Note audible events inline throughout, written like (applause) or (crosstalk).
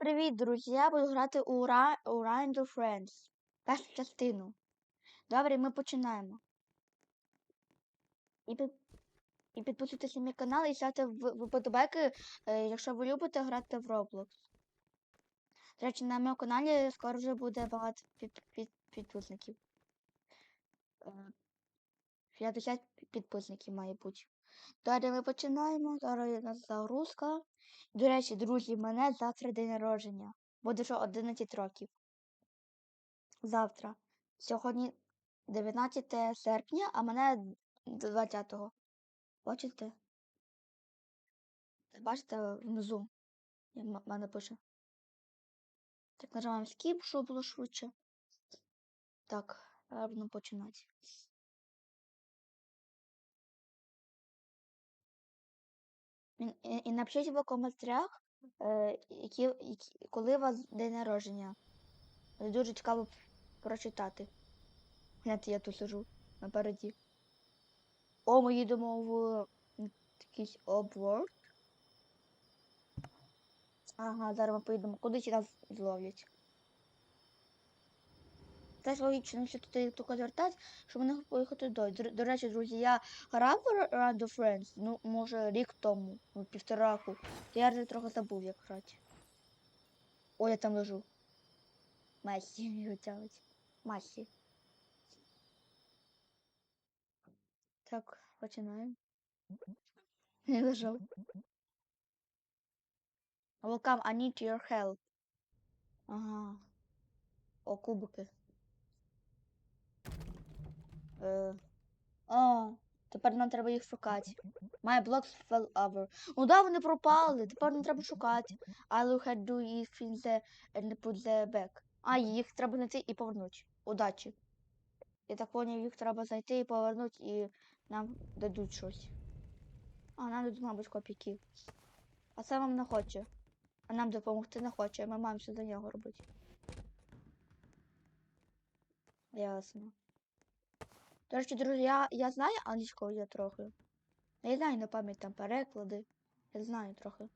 привіт, друзі! Я буду грати у, Ra у Ryan to Friends. Першу частину. Добре, ми починаємо. І, під... і підписуйтесь на мій канал і ставте вподобайки, е, якщо ви любите грати в Roblox. До речі, на моєму каналі скоро вже буде багато під... Під... підписників. Е, 50 підписників має бути. Далі ми починаємо. Зараз у загрузка. До речі, друзі, мене завтра день народження. Буде вже 11 років. Завтра. Сьогодні 19 серпня, а мене 20-го. Бачите? Бачите внизу? Як мене пише. Так, нажимаємо skip, щоб було швидше. Так, будемо починати. І, і, напишіть в коментарях, е, які, які, коли у вас день народження. Дуже цікаво прочитати. Гляньте, я тут сижу напереді. О, ми їдемо в якийсь обворд. Ага, зараз ми поїдемо. Кудись і нас зловлять. Це ж логічно, що туди тільки звертати, щоб не поїхати. До, до речі, друзі, я грав to Friends, ну, може, рік тому, ну, півтора року. Я вже трохи забув, як грати. О, я там лежу. Масі (laughs) його тягать. Масі. Так, починаємо. Я лежав. Welcome, I need your help. Ага. О, кубики. Е. А, тепер нам треба їх шукати. My blocks fell over. Ну да, вони пропали. Тепер не треба шукати. I'll have do if in the and put the back. А, їх треба знайти і повернути. Удачі. Я так поняв, їх треба знайти і повернути, і нам дадуть щось. А, нам дадуть, мабуть, копійки. А це вам не хоче. А нам допомогти не хоче, ми маємо все за нього робити. Ясно. До речі, друзі, я, я знаю англійську я трохи. Я знаю на пам'ять там переклади. Я знаю трохи.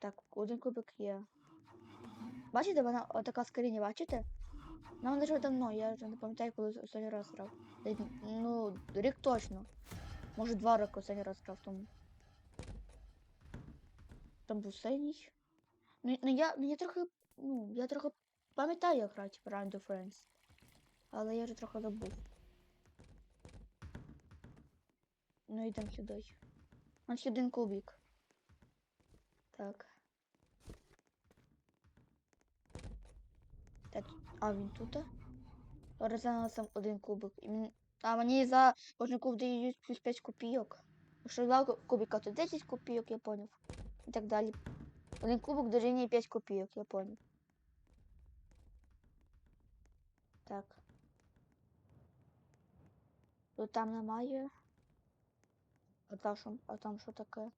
Так, один кубик є. Бачите, вона отака скриня, бачите? Ну, вона вже давно, я вже не пам'ятаю, коли останній раз грав. Ну, рік точно. Може два роки останній раз грав тому. Там був синій. Ну, ну я, ну я трохи, ну, я трохи пам'ятаю, як грати в Run to Friends. Але я вже трохи забув. Ну йдемо сюди. Ось ще один кубик. Так. Так, а він тут? Розглянула сам один кубик. А мені за кожен куб дають плюс 5 копійок. Якщо два ку- кубика, то 10 копійок, я поняв. І так далі. Один кубик дорівнює 5 копійок, я поняв. Так. Тут там немає. А там що, а там що таке?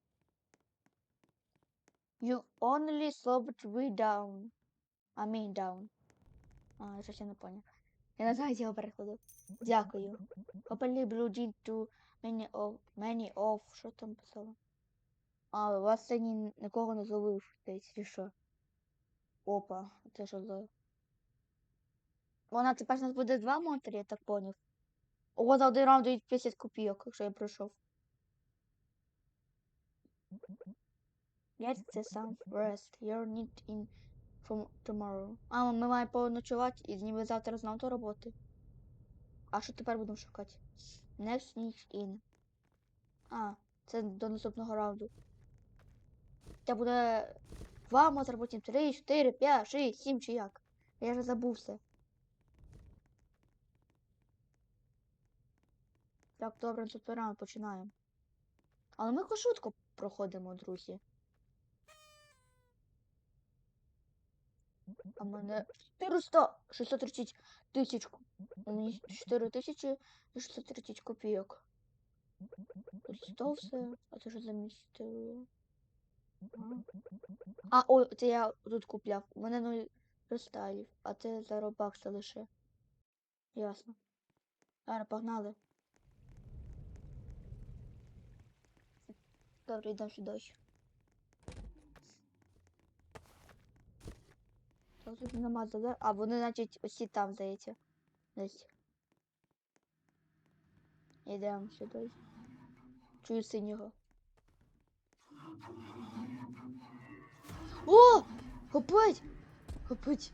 You only slowed three down. I mean down. А, я щось не поняв. Я не знаю цього перекладу. Дякую. Openly blue to many of many of. Що там писало? А, у вас сьогодні нікого не зловив, десь, чи що? Опа, це що за. Вона тепер у нас буде два монстри, я так поняв. О, за один раунд дають 50 копійок, якщо я пройшов. Get the some rest. You're need in from tomorrow. А, ми маємо поночувати і ніби завтра знову до роботи. А що тепер будемо шукати? Next sneak in. А, це до наступного раунду. Це буде два, може потім три, чотири, п'ять, шість, сім чи як. Я вже забувся. Так, добре, наступний раунд починаємо. Але ми швидко проходимо, друзі. А мене 400, 630 тисяч. ку- 4 тисячі і 630 копійок. Тут все. А це що за місце? А, ой, це я тут купляв. У мене 0 кристалів, а це за робакса лише. Ясно. Зараз погнали. Добре, йдемо сюди. тут нема зеле. А вони, значить, усі там, здається. Десь. Ідемо сюди. Чую синього. О! Копить! Копить!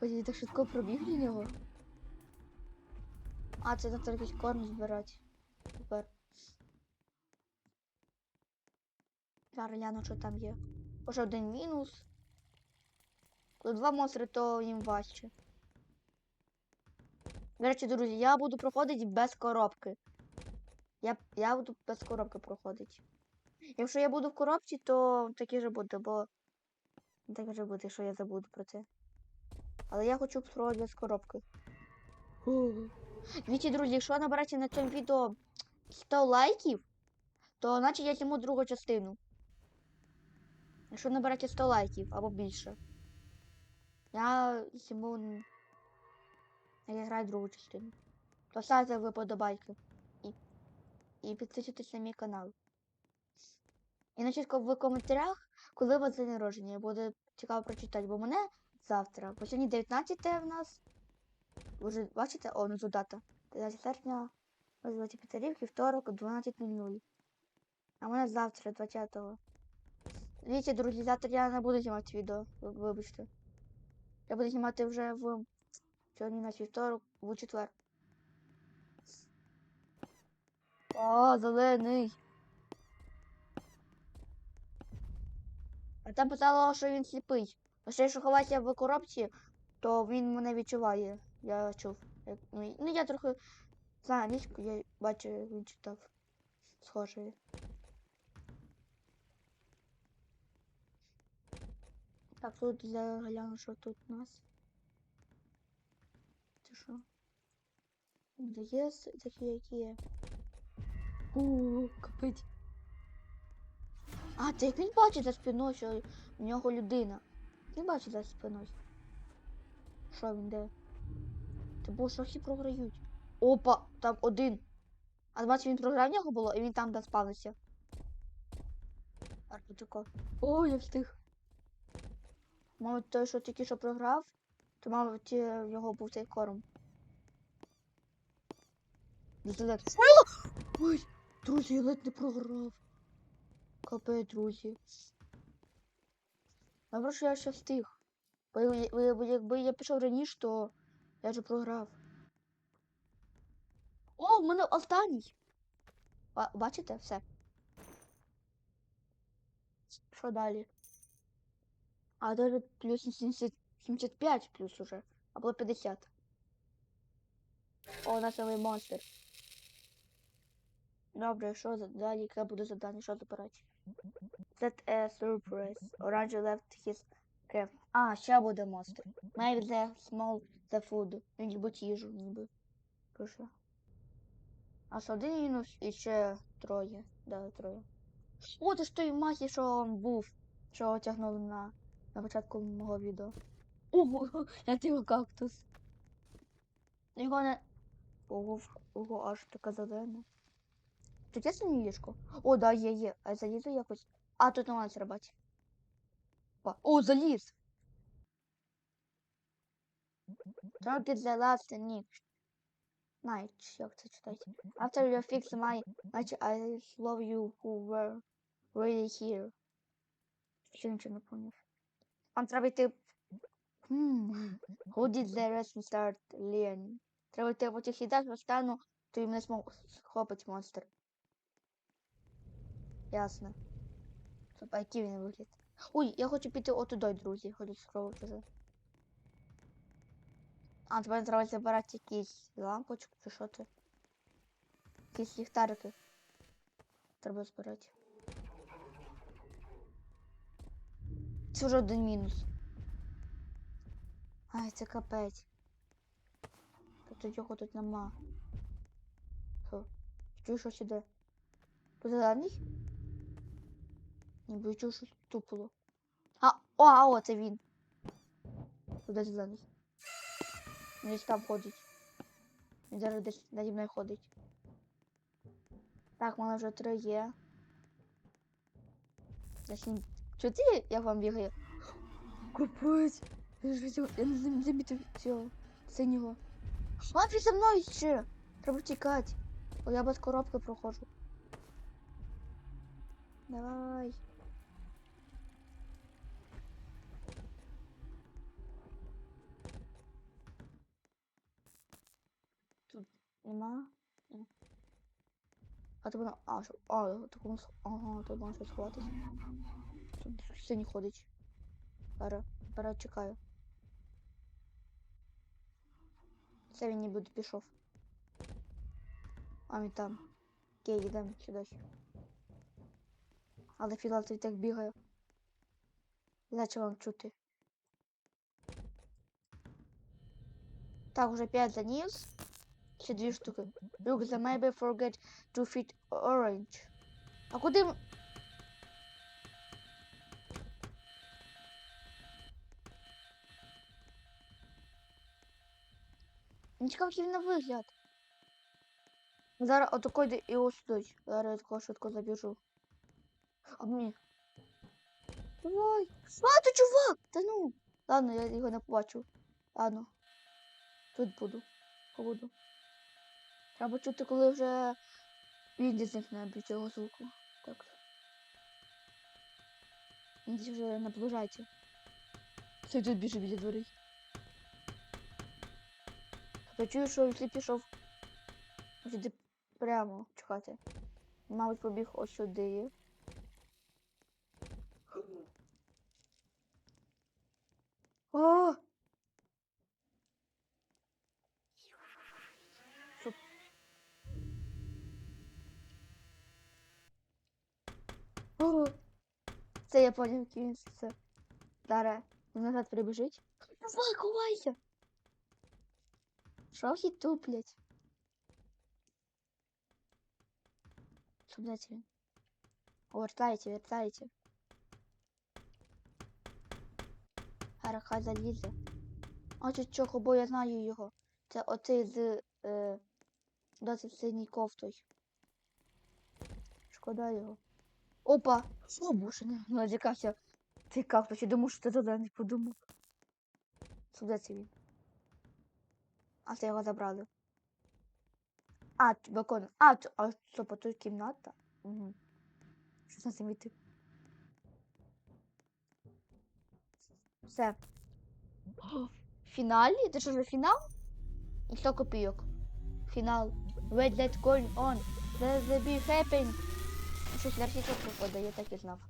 Ой, я так швидко пробіг до нього. А, це треба якийсь корм збирати. Тепер. Зараз гляну, що там є. Уже один мінус. Коли два монстри, то їм важче. До речі, друзі, я буду проходити без коробки. Я, я буду без коробки проходити. Якщо я буду в коробці, то таке же буде, бо таке же буде, що я забуду про це. Але я хочу проходити без коробки. Дивіться, друзі, якщо набираєте на цьому відео 100 лайків, то значить я зніму другу частину. Якщо наберете 100 лайків або більше. Я зніму... н- Я граю другу частину. То ставте ви подобайки. І, і підписуйтесь на мій канал. І напишіть в коментарях, коли у вас день народження. Буде цікаво прочитати, бо мене завтра. Бо сьогодні 19 в нас. Ви вже бачите? О, внизу дата. 13 серпня, Петерів, вівторок, 12.00. А мене завтра, 20-го. Дивіться, друзі, завтра я не буду знімати відео, вибачте. Я буду знімати вже в сьогодні на вівторок, в четвер. О, зелений. А там писало, що він сліпий. Якщо ховатися в коробці, то він мене відчуває. Я чув. Як- Ну, ну я трохи знаю англійську, я бачу, він читав. Схоже. Так, тут гляну, що тут у нас. Це що? Де є такі, які є. О, капить. А, це як він бачить за спиною, що в нього людина. Він бачить за спиною. Що він де? Та бо всі програють. Опа, там один. А бачиш, він програв в нього було, і він там де спавнився. Арбутико. О, я встиг. Мабуть, той, що тільки що програв, то, мабуть, в нього був цей корм. Ой! Друзі, я ледь не програв. Капець, друзі. Добре, що я ще встиг. Бо якби я пішов раніше, то я вже програв. О, в мене останній. Бачите все? Що далі? А даже плюс 70, 75 плюс уже. Або 50. О, у нас новий монстр. Добре, що за далі? Яке буде завдання? Що забирати? That a surprise. Orange left his crab. А, ще буде монстр. Maybe the small the food. Він любить їжу, ніби. Пише. А що один мінус і ще троє. Да, троє. О, це ж той масі, що був. Що тягнули на, на початку мого відео. Ого, (laughs) я тебе кактус. Його не. Ого, ого, аж така зелена. Тут є синє ліжко? О, да, є, є. А я залізу якось. А, тут нема зробити. О, заліз! Target the last night. Night, як це читати? After you fix my match, I love you who were really here. Ще нічого не поняв. Вам треба йти. Did the rest start learning? Треба йти по тих ідеях, остану, то їм не змог схопить монстр. Ясно. А який він вигляд? Ой, я хочу піти отудой, друзі. Хочу спробувати вже. А, тепер треба забирати якісь лампочку чи що це? Якісь ліхтарики. Треба збирати. Це вже один мінус. Ай, це капець. Тут його тут нема. Що? Чую щось іде. Тут зелений? Ніби чую щось тупило. А, о, а, о, це він. Туди зелений. Він десь там ходить. Він зараз десь наді мною ходить. Так, в мене вже три є. Десь. Чути, як вам бігає? Капець. Я ж цього- я не зам- замітив цього синього. Він за мною ще! Треба тікати. Бо я без коробки проходжу. Давай. Тут нема. А то вона. А, що? А, так воно. Ага, тут можна. Тут синій ходить. Зараз, зараз чекаю. Це він ніби пішов. А він там. Окей, йдемо сюди. Але філатовий так бігає. Заче вам чути. Так, уже 5 заніс. Ще дві штуки. Look, the maybe forget to fit orange. А куди? М- Мені цікаво, який він на вигляд. Зараз отако йде і ось сюди. Зараз я такого швидко забіжу. А мені. Давай. А, то чувак! Та ну. Ладно, я його не побачу. Ладно. Тут буду. Побуду. Треба чути, коли вже він зникне від цього звуку. Так. Він вже наближається. Це тут біжить біля дверей. Я чую, що якщо пішов сюди прямо чекати. Мабуть, побіг ось сюди. О! О! Це я поняв, він це. Він назад прибіжить. Давай, ховайся! Шохи туплять. Щоб дати він. Вертайте, вертайте. Зараз залізе. А чого, бо я знаю його. Це оцей з е, досить синій кофтою. Шкода його. Опа! О, боже, не надікався. Ти кактус, я що ти зелений подумав. Сюди він. А це його забрали. А, балкон. А, а що, по той кімната? Угу. Щось на замітив. Все. Фіналі? Це що вже фінал? І 100 копійок. Фінал. Wait, let's go on. There's a big happen. Щось на проходить, я так і знав.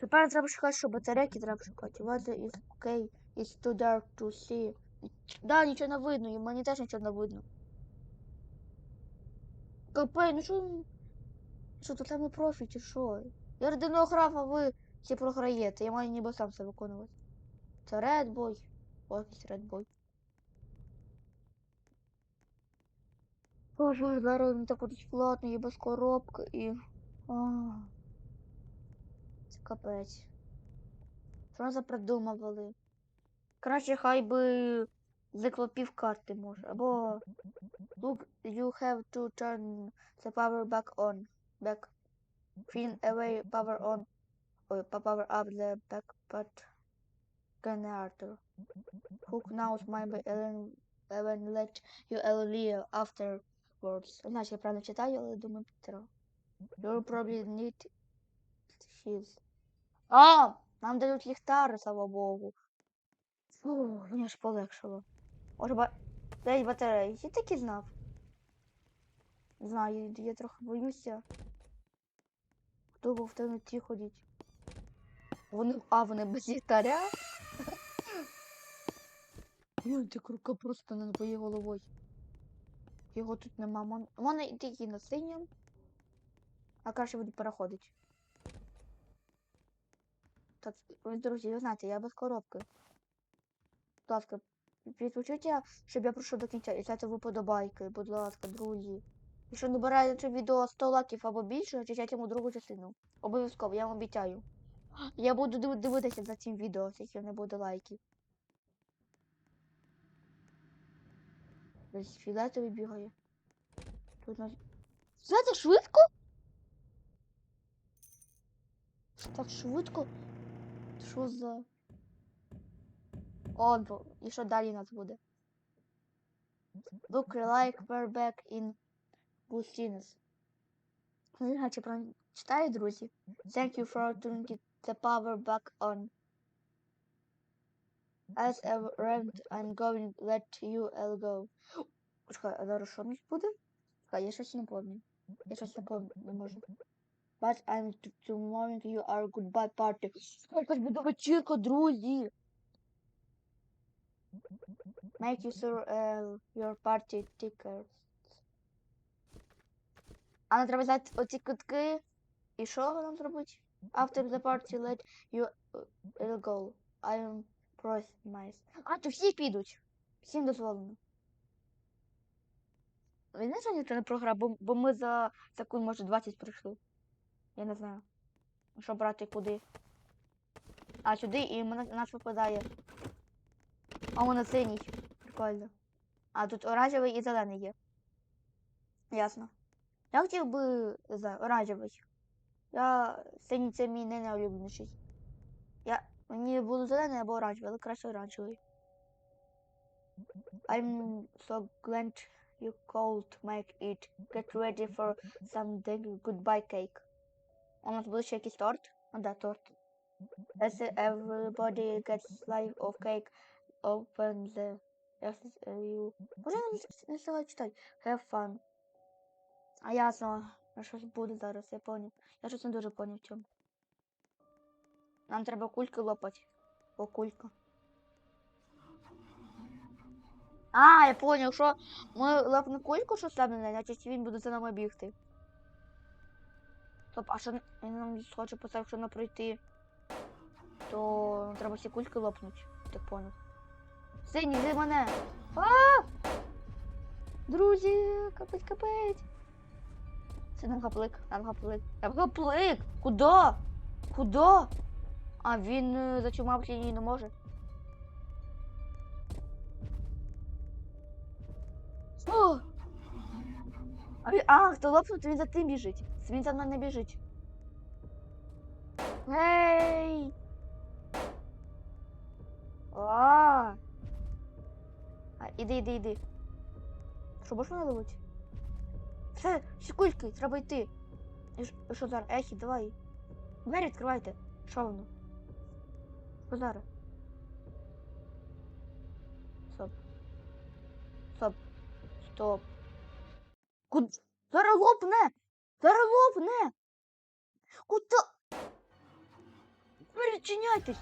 Тепер треба шукати, що батарейки треба шукати. Weather is okay. It's too dark to see. Да, нічого не видно, і мені теж нічого не видно. Капей, ну що? Що тут там профі, чи що? Я родинного граф, а ви всі програєте. Я маю ніби сам це виконувати. Це Редбой. О, якийсь Редбой. Боже, зараз він так от платно і без коробки і. А. Це капець. Що вони запридумували? Краще хай би заклопів карти може. Або Look, you have to turn the power back on. Back. Clean away power on. Ой, pa- power up the backpack generator. Hook knows maybe Ellen, Ellen let you earlier afterwards. Не знаю, чи я правильно читаю, але думаю, Петро. You'll probably need his. А! Нам дають ліхтари, слава Богу. Фу, мені аж полегшало. Може, ба... Дай батареї. Я так і знав. Знаю, я трохи боюся. Хто в темноті ходить? Вони, а, вони без ліхтаря? Ой, (laughs) так рука просто над моєю головою. Його тут нема. Мон- мене і на синьому. А краще буду переходити. Так, друзі, ви знаєте, я без коробки. Будь ласка, підключите, щоб я пройшов до кінця і ставте виподобайки, будь ласка, друзі. Якщо не берете відео 100 лайків або більше, чекайте йому другу частину. Обов'язково, я вам обіцяю. Я буду дивитися за цим відео, якщо не буде лайків. Десь фіолетовий бігає. Тут нас. Все так швидко? Так швидко? Що за. Он, бо- і що далі у нас буде? Look like we're back in Business. Не знаю, чи прочитаю, друзі. Thank you for turning the power back on. As a ranked, I'm going to let you all go. Чекай, а зараз що в нас буде? Чекай, я щось не пам'ятаю. Я щось не пам'ятаю, не можу. But I'm t- tomorrow you are goodbye party. Якась буде вечірка, друзі. Make you sure uh, your party tickets. А нам треба взяти оці кутки. І що нам зробити? After the party let you uh, go. I am promise. А, то всі підуть. Всім дозволено. Ви не що ніхто не програв, бо, бо ми за секунд, може, 20 пройшли. Я не знаю. Що брати куди. А, сюди і мене, нас випадає. А воно синій. Прикольно. А тут оранжевий і зелений є. Ясно. Я хотів би не знаю, оранжевий. Я синій це мій не найулюбленіший. Я мені було зелений або оранжевий, але краще оранжевий. I'm so glad you could make it. Get ready for some big goodbye cake. У нас буде ще якийсь торт? А, да, торт. As everybody gets slice of cake, open the... As you... Може я не- не встигаю читати. Have fun. А ясно. Щось буде зараз, я поняв. Я щось не дуже поняв в цьому. Нам треба кульки лопати. О, кулька. А, я поняв, що ми лапне кульку, що саме, значить він буде за нами бігти. Стоп, а що він нам хоче писав, що не пройти, то треба всі кульки лопнуть, так поняв. Синій, де мене? А! Друзі, капець, капець. Це нам гаплик, нам гаплик. Нам! Куда? Куда? А він е, зачумав лінії не може. О! А, він, а, хто лопнув, то він за тим біжить. Він за мною не біжить. Гей! А! А, іди, іди, іди. Що, можеш мене ловити? Все, всі кульки, треба йти. Що зараз? Ехі, давай. Двері відкривайте. Що воно? Що зараз? Стоп. Стоп. Стоп. Куди? Зараз лопне! Зараз лопне! Куда? Перечиняйтесь!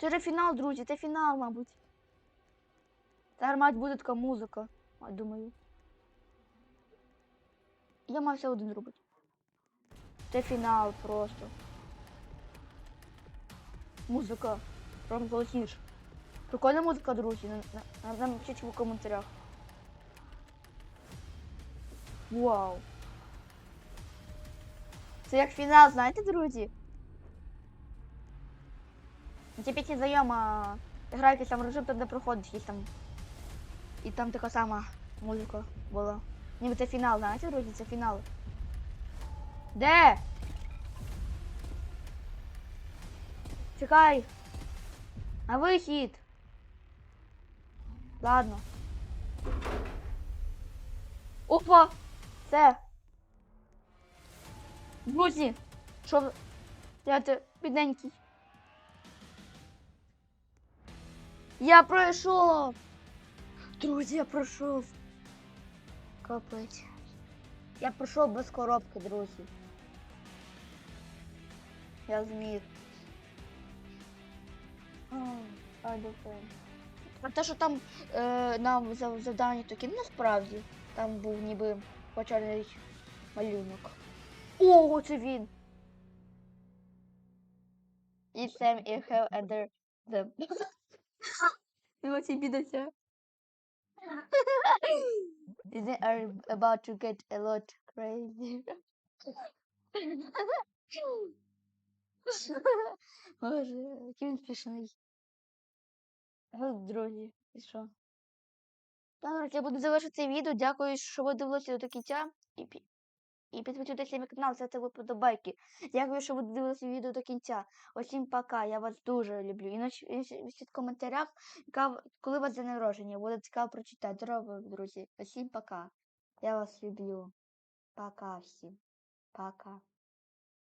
Це вже фінал, друзі, це фінал, мабуть. Зараз, мать, буде така музика, думаю. Я мав все один робити. Це фінал просто. Музика. Прям голосніше. Прикольна музика, друзі. На- на- на- Напишіть у коментарях. Вау. Це як фінал, знаєте, друзі? Ці пісні знайома. Грає якийсь там режим, де проходить якийсь там. І там така сама музика була. Ніби це фінал, знаєте, друзі, це фінал. Де? Чекай. На вихід. Ладно. Опа! Все. Друзі, що? Я те бідненький. Я пройшов. Друзі, я пройшов. Капець. Я пройшов без коробки, друзі. Я зміг. А, те, що там е, нам за- завдання такі, ну насправді. Там був ніби почерний малюнок. Ого, це він! І Sam і under them. (laughs) І оці бідося. (laughs) They are about to get a lot crazy. (laughs) Боже, який він смішний. Друзі, і що? Так, я буду завершити відео. Дякую, що ви дивилися до кінця. І пі- І підписуйтесь на мій канал, ставте вподобайки. Дякую, що ви дивилися відео до кінця. Усім пока, я вас дуже люблю. І і в коментарях, коли у вас день народження. Буде цікаво прочитати. Здорово, друзі. Усім пока. Я вас люблю. Пока всім. Пока.